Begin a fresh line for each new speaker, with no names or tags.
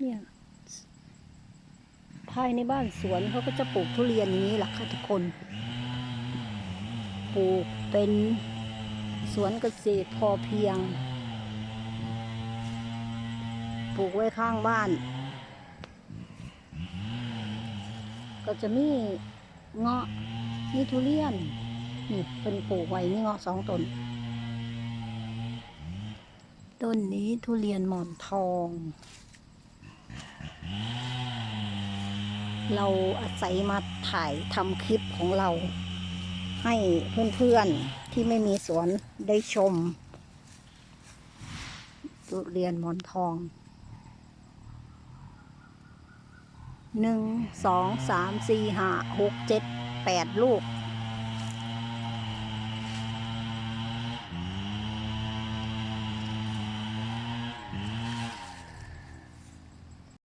เนี่ยภายในบ้านสวนเขาก็จะปลูกทุเรียนอย่างนี้แหละค่ะทุกคน ปลูกเป็นสวนเกษตรพอเพียง ปลูกไว้ข้างบ้าน ก็จะมีเงาะมีทุเรียน นี่เป็นปลูกไว้นี่เงาะสองต้น ต้นนี้ทุเรียนหมอนทอง เราอาศัยมาถ่ายทำคลิปของเรา ให้เพื่อนๆที่ไม่มีสวนได้ชมทุเรียนหมอนทองหนึ่งสองสามสี่ห้าหกเจ็ดแปดลูก